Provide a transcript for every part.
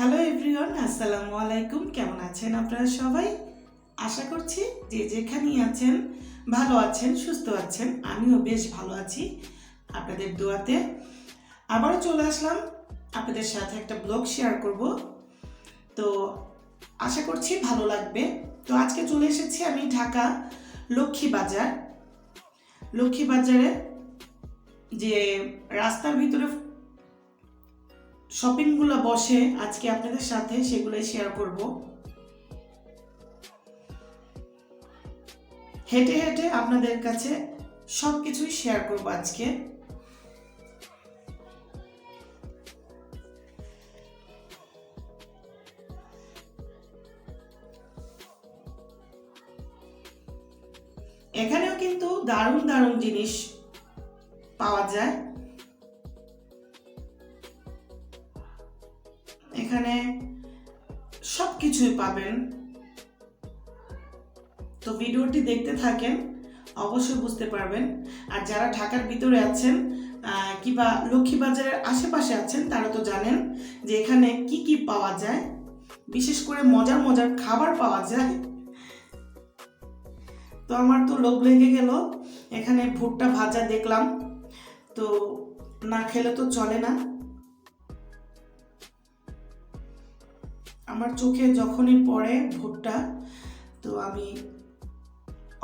Hello everyone আসসালামু আলাইকুম। কেমন আছেন আপনারা সবাই? আশা করছি যে যেখানেই আছেন, ভালো আছেন, সুস্থ আছেন, আমিও বেশ ভালো আছি আপনাদের দোয়াতে। আবারও চলে আসলাম, আপনাদের সাথে একটা ব্লগ শেয়ার করব। তো আশা করছি ভালো লাগবে। তো আজকে চলে এসেছি আমি ঢাকা লক্ষ্মী বাজার। লক্ষ্মী বাজারে যে রাস্তার ভিতরে শপিংগুলো বসে আজকে আপনাদের সাথে সেগুলোই শেয়ার করব। হেঁটে হেঁটে আপনাদের কাছে সব কিছুই শেয়ার করব আজকে। এখানেও কিন্তু দারুণ দারুণ জিনিস পাওয়া যায়। কিছুই পাবেন। তো ভিডিওটি দেখতে থাকেন, অবশ্যই বুঝতে পারবেন। আর যারা ঢাকার ভিতরে আছেন কিংবা লক্ষ্মীবাজারের আশেপাশে আছেন, তারা তো জানেন যে এখানে কি কি পাওয়া যায়। বিশেষ করে মজার মজার খাবার পাওয়া যায়। তো আমার তো লোভ লেগে গেল, এখানে ভুট্টা ভাজা দেখলাম। তো না খেলে তো চলে না। আমার চোখে যখনই পড়ে ভুট্টা, তো আমি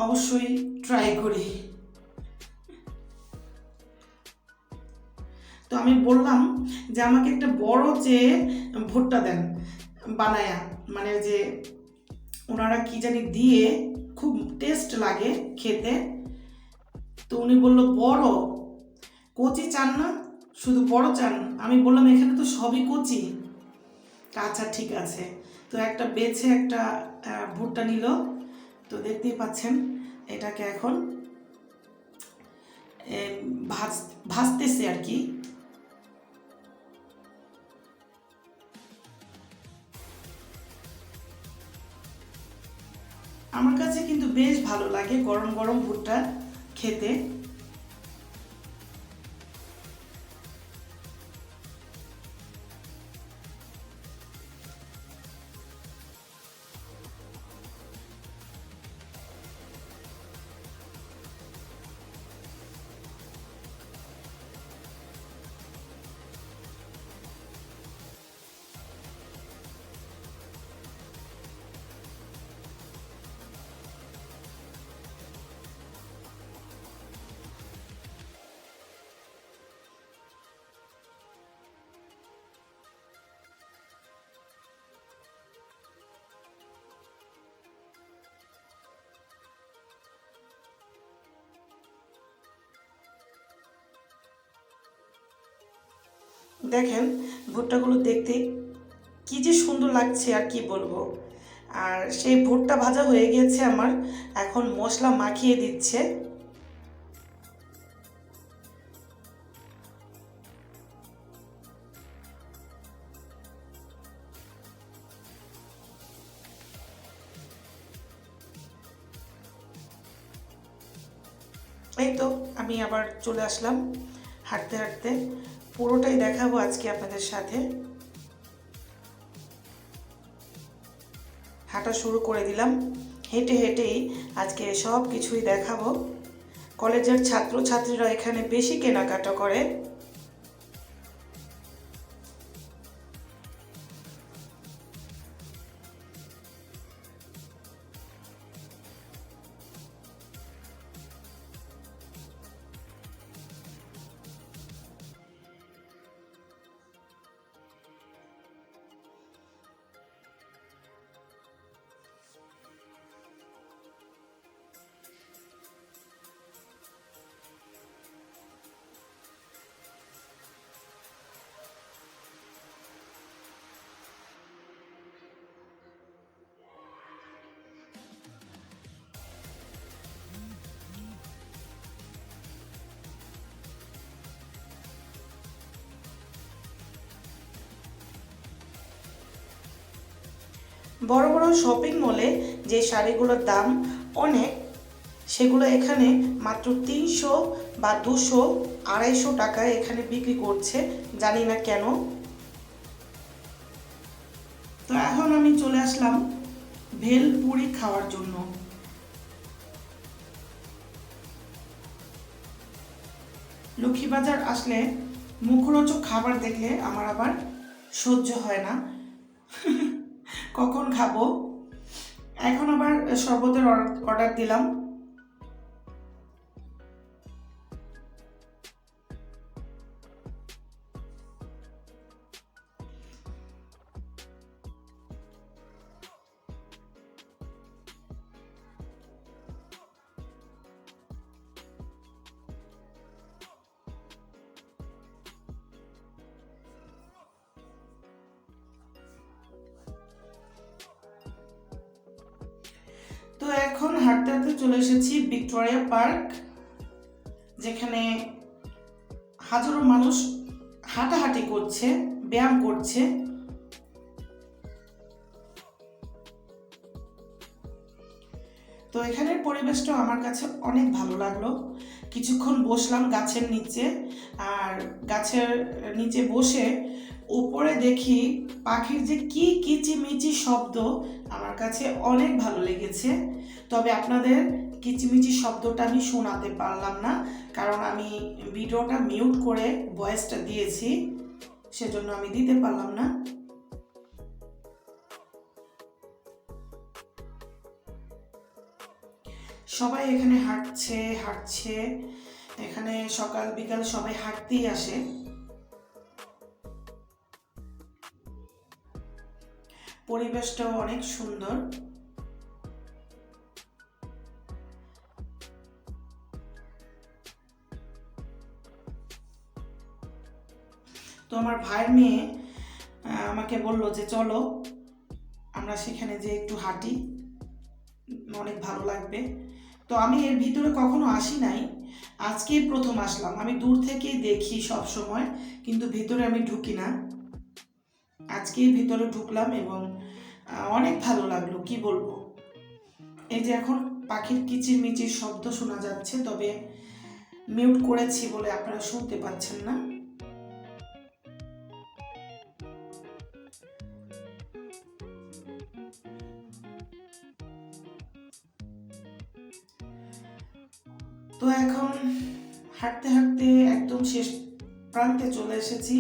অবশ্যই ট্রাই করি। তো আমি বললাম যে আমাকে একটা বড় যে ভুট্টা দেন, বানায়া মানে যে ওনারা কি জানি দিয়ে খুব টেস্ট লাগে খেতে। তো উনি বলল, বড়? কচি চান না? শুধু বড় চান? আমি বললাম, এখানে তো সবই কচি। আচ্ছা ঠিক আছে। তো একটা বেছে একটা ভুট্টা নিল। তো দেখতেই পাচ্ছেন, এটাকে এখন ভাজ, ভাজতেছে আর কি। আমার কাছে কিন্তু বেশ ভালো লাগে গরম গরম ভুট্টা খেতে। দেখেন, ভুট্টাগুলো দেখতে কি যে সুন্দর লাগছে আর কি বলব। আর সেই ভুট্টা ভাজা হয়ে গেছে আমার, এখন মশলা মাখিয়ে দিচ্ছে। এই তো, আমি আবার চলে আসলাম হাঁটতে হাঁটতে। পুরোটাই দেখাবো আজকে আপনাদের সাথে। হাঁটা শুরু করে দিলাম। হেঁটে হেঁটেই আজকে সব কিছুই দেখাবো। কলেজের ছাত্রছাত্রীরা এখানে বেশি কেনাকাটা করে। বড় বড় শপিং মলে যে শাড়িগুলোর দাম অনেক, সেগুলো এখানে মাত্র তিনশো বা দুশো, আড়াইশো টাকায় এখানে বিক্রি করছে, জানি না কেন। তো এখন আমি চলে আসলাম ভেল পুরি খাওয়ার জন্য। লক্ষ্মীবাজার আসলে মুখরোচক খাবার দেখলে আমার আবার সহ্য হয় না। কখন খাব? এখন আবার শরবতের অর্ডার দিলাম। এখন হাঁটতে হাঁটতে চলে এসেছি ভিক্টোরিয়া পার্ক, যেখানে হাজারো মানুষ হাঁটাহাঁটি করছে, ব্যায়াম করছে। তো এখানের পরিবেশটা আমার কাছে অনেক ভালো লাগল। কিছুক্ষণ বসলাম গাছের নিচে, আর গাছের নিচে বসে উপরে দেখি পাখির যে কি কিচিমিচি শব্দ আমার কাছে অনেক ভালো লেগেছে। তবে আপনাদের কিচিমিচি শব্দটা আমি শোনাতে পারলাম না, কারণ আমি ভিডিওটা মিউট করে ভয়েসটা দিয়েছি, সেজন্য আমি দিতে পারলাম না। সবাই এখানে হাঁটছে হাঁটছে, এখানে সকাল বিকাল সবাই হাঁটতেই আসে। পরিবেশটাও অনেক সুন্দর। তো আমার ভাইয়ের মেয়ে আমাকে বলল যে চলো, আমরা সেখানে যে একটু হাঁটি। অনেক ভালো লাগবে। তো আমি এর ভিতরে কখনো আসি নাই। আজকেই প্রথম আসলাম। আমি দূর থেকেই দেখি সব সময় কিন্তু ভিতরে আমি ঢুকি না। আজকেই ভিতরে ঢুকলাম এবং অনেক ভালো লাগল, কি বলব? এই যে এখন পাখির কিচির মিচির শব্দ শোনা যাচ্ছে, তবে মিউট করেছি বলে আপনারা শুনতে পাচ্ছেন না। তো এখন হাঁটতে হাঁটতে একদম শেষ প্রান্তে চলে এসেছি।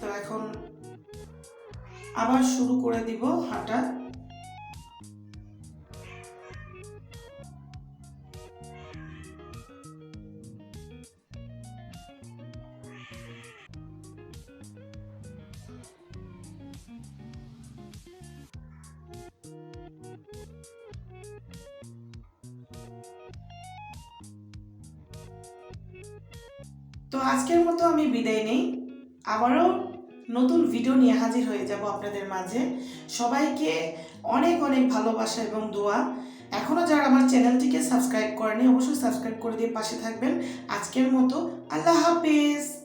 তো এখন আবার শুরু করে দিব হাঁটা। তো আজকের মতো আমি বিদায় নেই। আবারও নতুন ভিডিও নিয়ে হাজির হয়ে যাব আপনাদের মাঝে। সবাইকে অনেক অনেক ভালোবাসা এবং দোয়া। এখনও যারা আমার চ্যানেলটিকে সাবস্ক্রাইব করেনি, অবশ্যই সাবস্ক্রাইব করে দিয়ে পাশে থাকবেন। আজকের মতো আল্লাহ হাফেজ।